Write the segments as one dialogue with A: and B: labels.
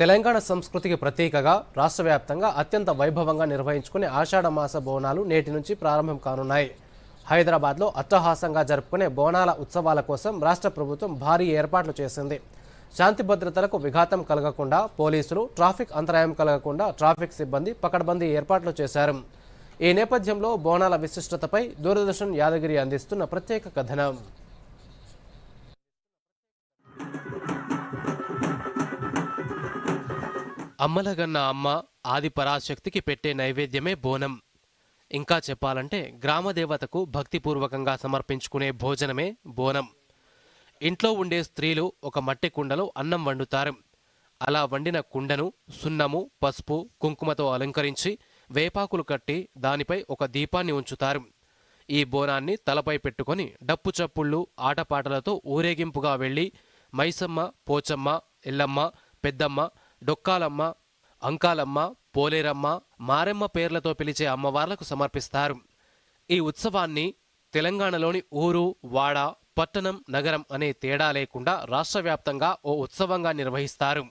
A: తెలంగాణ సంస్కృతికి ప్రతీకగా రాష్ట్ర వ్యాప్తంగా అత్యంత వైభవంగా నిర్వహించుకునే ఆషాఢ మాస బోనాలు నేటి నుంచి ప్రారంభం కానున్నాయి. హైదరాబాద్లో అట్టహాసంగా జరుపుకునే బోనాల ఉత్సవాల కోసం రాష్ట్ర ప్రభుత్వం భారీ ఏర్పాట్లు చేసింది. శాంతి భద్రతలకు విఘాతం కలగకుండా పోలీసులు ట్రాఫిక్ అంతరాయం కలగకుండా ట్రాఫిక్ సిబ్బంది పకడ్బందీ ఏర్పాట్లు చేశారు. ఈ నేపథ్యంలో బోనాల విశిష్టతపై దూరదర్శన్ యాదగిరి అందిస్తున్న ప్రత్యేక కథనం. అమ్మలగన్న అమ్మ ఆది పరాశక్తికి పెట్టే నైవేద్యమే బోనం. ఇంకా చెప్పాలంటే గ్రామదేవతకు భక్తిపూర్వకంగా సమర్పించుకునే భోజనమే బోనం. ఇంట్లో ఉండే స్త్రీలు ఒక మట్టి కుండలో అన్నం వండుతారు. అలా వండిన కుండను సున్నము పసుపు కుంకుమతో అలంకరించి వేపాకులు కట్టి దానిపై ఒక దీపాన్ని ఉంచుతారు. ఈ బోనాన్ని తలపై పెట్టుకొని డప్పు చప్పుళ్ళు ఆటపాటలతో ఊరేగింపుగా వెళ్ళి మైసమ్మ పోచమ్మ ఎల్లమ్మ పెద్దమ్మ డొక్కాలమ్మ అంకాలమ్మ పోలేరమ్మ మారెమ్మ పేర్లతో పిలిచే అమ్మవార్లకు సమర్పిస్తారు. ఈ ఉత్సవాన్ని తెలంగాణలోని ఊరు వాడ పట్టణం నగరం అనే తేడా లేకుండా రాష్ట్ర వ్యాప్తంగా ఓ ఉత్సవంగా నిర్వహిస్తారు.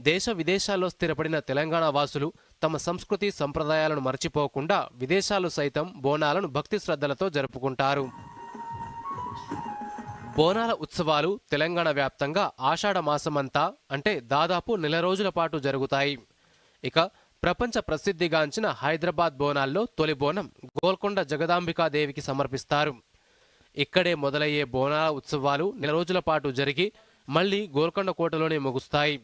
A: దేశ విదేశాల్లో స్థిరపడిన తెలంగాణ వాసులు తమ సంస్కృతి సంప్రదాయాలను మర్చిపోకుండా విదేశాలు సైతం బోనాలను భక్తి శ్రద్ధలతో జరుపుకుంటారు. బోనాల ఉత్సవాలు తెలంగాణ వ్యాప్తంగా ఆషాఢ మాసమంతా అంటే దాదాపు నెల రోజుల పాటు జరుగుతాయి. ఇక ప్రపంచ ప్రసిద్ధిగాంచిన హైదరాబాద్ బోనాల్లో తొలి బోనం గోల్కొండ జగదాంబికాదేవికి సమర్పిస్తారు. ఇక్కడే మొదలయ్యే బోనాల ఉత్సవాలు నెల రోజుల పాటు జరిగి మళ్ళీ గోల్కొండ కోటలోనే ముగుస్తాయి.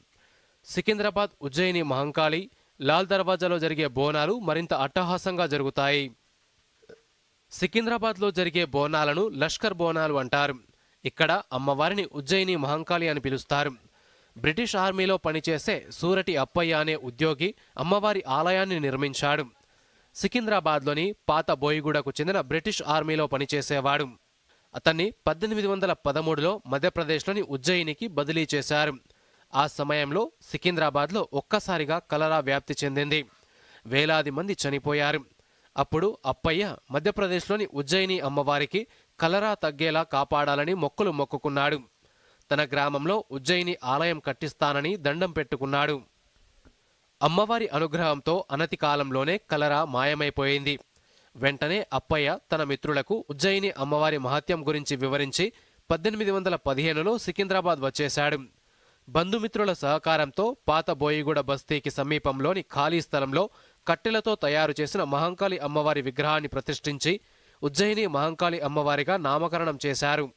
A: సికింద్రాబాద్ ఉజ్జయిని మహంకాళి లాల్ దర్వాజాలో జరిగే బోనాలు మరింత అట్టహాసంగా జరుగుతాయి. సికింద్రాబాద్లో జరిగే బోనాలను లష్కర్ బోనాలు అంటారు. ఇక్కడ అమ్మవారిని ఉజ్జయిని మహంకాళి అని పిలుస్తారు. బ్రిటిష్ ఆర్మీలో పనిచేసే సూరటి అప్పయ్య అనే ఉద్యోగి అమ్మవారి ఆలయాన్ని నిర్మించాడు. సికింద్రాబాద్లోని పాత బోయిగూడకు చెందిన బ్రిటిష్ ఆర్మీలో పనిచేసేవాడు. అతన్ని పద్దెనిమిది వందల పదమూడులో మధ్యప్రదేశ్లోని ఉజ్జయినికి బదిలీ చేశారు. ఆ సమయంలో సికింద్రాబాద్లో ఒక్కసారిగా కలరా వ్యాప్తి చెందింది. వేలాది మంది చనిపోయారు. అప్పుడు అప్పయ్య మధ్యప్రదేశ్లోని ఉజ్జయిని అమ్మవారికి కలరా తగ్గేలా కాపాడాలని మొక్కులు మొక్కుకున్నాడు. తన గ్రామంలో ఉజ్జయిని ఆలయం కట్టిస్తానని దండం పెట్టుకున్నాడు. అమ్మవారి అనుగ్రహంతో అనతి కాలంలోనే కలరా మాయమైపోయింది. వెంటనే అప్పయ్య తన మిత్రులకు ఉజ్జయిని అమ్మవారి మహత్యం గురించి వివరించి పద్దెనిమిది వందల పదిహేనులో సికింద్రాబాద్ వచ్చేశాడు. బంధుమిత్రుల సహకారంతో పాత బోయిగూడ బస్తీకి సమీపంలోని ఖాళీ స్థలంలో కట్టెలతో తయారు చేసిన మహంకాళి అమ్మవారి విగ్రహాన్ని ప్రతిష్ఠించి ఉజ్జయిని మహంకాళి అమ్మవారిగా నామకరణం చేశారు.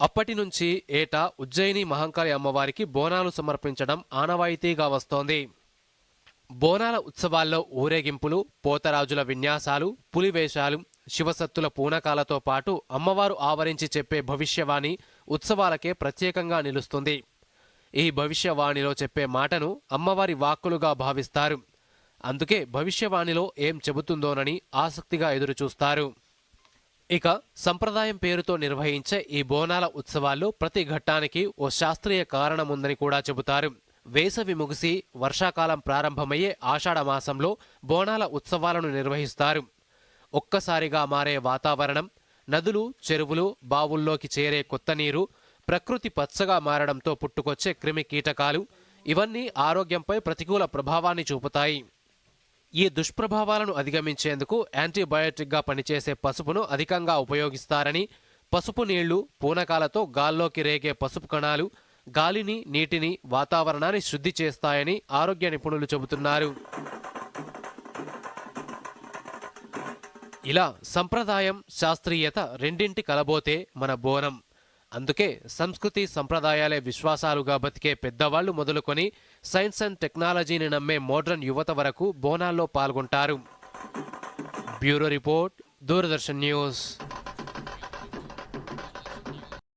A: అప్పటి నుంచి ఏటా ఉజ్జయిని మహంకాళి అమ్మవారికి బోనాలు సమర్పించడం ఆనవాయితీగా వస్తోంది. బోనాల ఉత్సవాల్లో ఊరేగింపులు పోతరాజుల విన్యాసాలు పులివేషాలు శివసత్తుల పూనకాలతో పాటు అమ్మవారు ఆవరించి చెప్పే భవిష్యవాణి ఉత్సవాలకే ప్రత్యేకంగా నిలుస్తుంది. ఈ భవిష్యవాణిలో చెప్పే మాటను అమ్మవారి వాక్కులుగా భావిస్తారు. అందుకే భవిష్యవాణిలో ఏం చెబుతుందోనని ఆసక్తిగా ఎదురుచూస్తారు. ఇక సంప్రదాయం పేరుతో నిర్వహించే ఈ బోనాల ఉత్సవాల్లో ప్రతి ఘట్టానికి ఓ శాస్త్రీయ కారణముందని కూడా చెబుతారు. వేసవి ముగిసి వర్షాకాలం ప్రారంభమయ్యే ఆషాఢమాసంలో బోనాల ఉత్సవాలను నిర్వహిస్తారు. ఒక్కసారిగా మారే వాతావరణం నదులు చెరువులు బావుల్లోకి చేరే కొత్త నీరు ప్రకృతి పచ్చగా మారడంతో పుట్టుకొచ్చే క్రిమి కీటకాలు ఇవన్నీ ఆరోగ్యంపై ప్రతికూల ప్రభావాన్ని చూపుతాయి. ఈ దుష్ప్రభావాలను అధిగమించేందుకు యాంటీబయోటిక్గా పనిచేసే పసుపును అధికంగా ఉపయోగిస్తారని పసుపు నీళ్ళు పూనకాలతో గాల్లోకి రేగే పసుపు కణాలు గాలిని నీటిని వాతావరణాన్ని శుద్ధి చేస్తాయని ఆరోగ్య నిపుణులు చెబుతున్నారు. ఇలా సంప్రదాయం శాస్త్రీయత రెండింటి కలబోతే మన బోనం. అందుకే సంస్కృతి సంప్రదాయాలే విశ్వాసాలుగా బతికే పెద్దవాళ్ళు మొదలుకొని సైన్స్ అండ్ టెక్నాలజీని నమ్మే మోడ్రన్ యువత వరకు బోనాల్లో పాల్గొంటారు. Bureau report Doordarshan news.